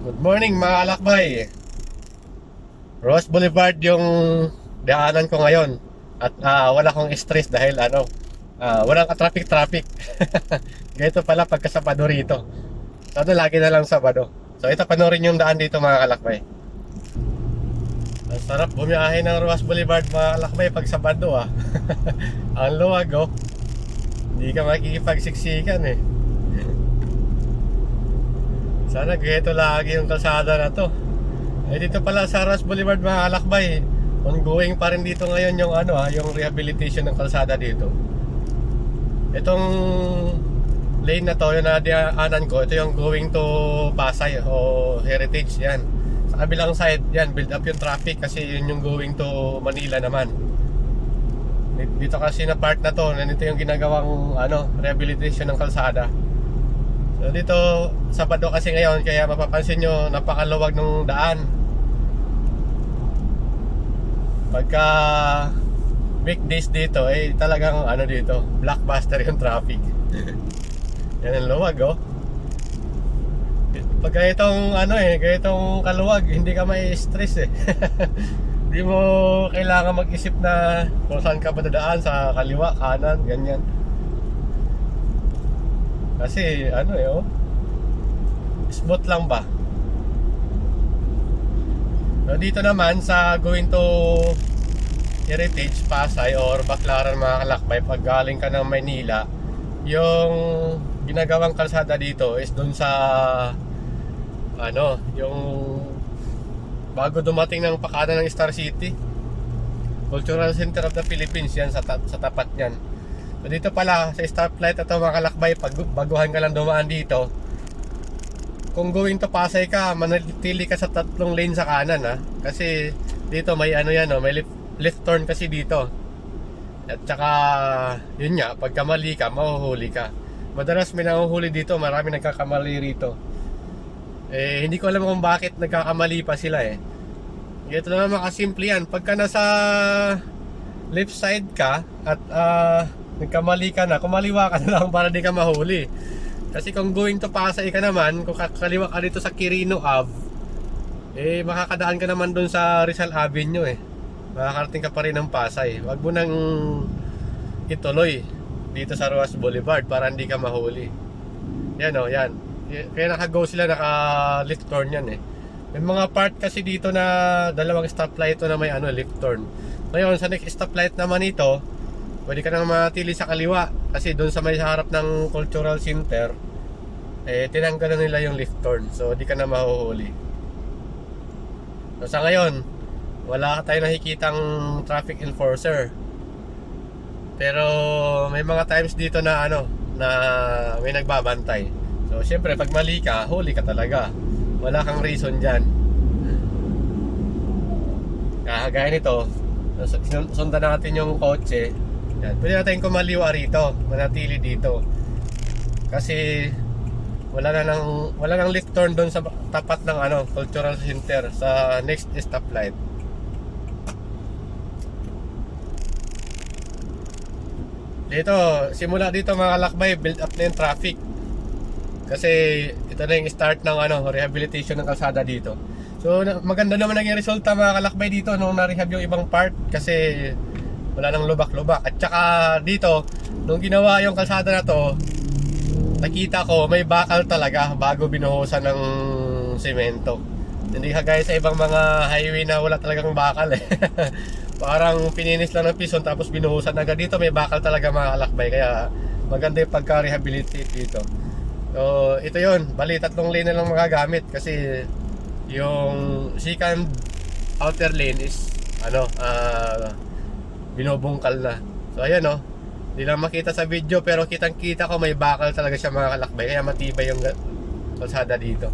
Good morning mga kalakbay. Ross Boulevard yung daanan ko ngayon. At ah, wala akong stress dahil ano, ah, walang ka-traffic-traffic. Ganito pala pagka Sabado rito. Sana lagi na lang Sabado. So ito panorin yung daan dito mga kalakbay. Ang sarap bumiyahe ng Ross Boulevard mga kalakbay pag Sabado ah. Ang luwag oh. Hindi ka makikipagsiksikan eh. Sana ganito lagi yung kalsada na to. Eh dito pala sa Ras Boulevard mga kalakbay. Ongoing pa rin dito ngayon yung ano ha, yung rehabilitation ng kalsada dito. Itong lane na to, yung nadaanan ko, ito yung going to Pasay o Heritage yan. Sa kabilang side, yan, build up yung traffic kasi yun yung going to Manila naman. Dito kasi na part na to, nandito yung ginagawang ano, rehabilitation ng kalsada. So dito, Sabado kasi ngayon, kaya mapapansin nyo, napakaluwag ng daan. Pagka weekdays dito, eh talagang ano dito, blockbuster yung traffic. Yan ang luwag, oh. Pag ganitong ano eh, ganitong kaluwag, hindi ka may stress eh. Hindi mo kailangan mag-isip na kung saan ka ba dadaan, sa kaliwa, kanan, ganyan. Kasi ano eh, oh. Smooth lang ba? So, dito naman sa going to Heritage Pasay or Baclaran mga kalakbay pag galing ka ng Maynila yung ginagawang kalsada dito is doon sa ano yung bago dumating ng pakada ng Star City Cultural Center of the Philippines yan sa, ta- sa tapat niyan so dito pala sa stoplight ito mga kalakbay pag baguhan ka lang dumaan dito kung going to Pasay ka, manatili ka sa tatlong lane sa kanan ha. Kasi dito may ano yan, oh, may left, left turn kasi dito. At saka, yun nga, pagka mali ka, mahuhuli ka. Madalas may nahuhuli dito, marami nagkakamali rito. Eh, hindi ko alam kung bakit nagkakamali pa sila eh. Ito na naman kasimple yan. Pagka nasa left side ka at ah, nagkamali ka na, kumaliwa ka na lang para di ka mahuli. Kasi kung going to Pasay ka naman, kung kakaliwa ka dito sa Quirino Ave, eh makakadaan ka naman doon sa Rizal Avenue eh. Makakarating ka pa rin ng Pasay. Huwag mo nang ituloy dito sa Ruas Boulevard para hindi ka mahuli. Yan o, yan. Y- Kaya naka-go sila, naka-lift turn yan eh. May mga part kasi dito na dalawang stoplight ito na may ano, lift turn. Ngayon, sa next stoplight naman ito, pwede ka nang matili sa kaliwa kasi doon sa may harap ng cultural center eh tinanggal na nila yung lift turn so di ka na mahuhuli. So sa ngayon wala tayo nakikitang traffic enforcer. Pero may mga times dito na ano na may nagbabantay. So syempre pag mali ka huli ka talaga. Wala kang reason dyan. Kagaya nito sun- sundan natin yung kotse yan. Pwede natin kumaliwa rito, manatili dito. Kasi wala na nang wala nang lift turn doon sa tapat ng ano, cultural center sa next stoplight. Dito, simula dito mga kalakbay, build up na yung traffic. Kasi ito na yung start ng ano, rehabilitation ng kalsada dito. So maganda naman naging resulta mga kalakbay dito nung na-rehab yung ibang part kasi wala nang lubak-lubak. At saka dito, nung ginawa yung kalsada na to, nakita ko may bakal talaga bago binuhusan ng semento. Hindi kagaya sa ibang mga highway na wala talagang bakal eh. Parang pininis lang ng pison tapos binuhusan agad dito may bakal talaga mga kalakbay kaya maganda yung pagka-rehabilitate dito. So, ito yon Bali, tatlong lane na lang magagamit kasi yung second outer lane is ano, ah binubungkal na. So ayan oh. Hindi lang makita sa video pero kitang kita ko may bakal talaga siya mga kalakbay kaya matibay yung kalsada dito.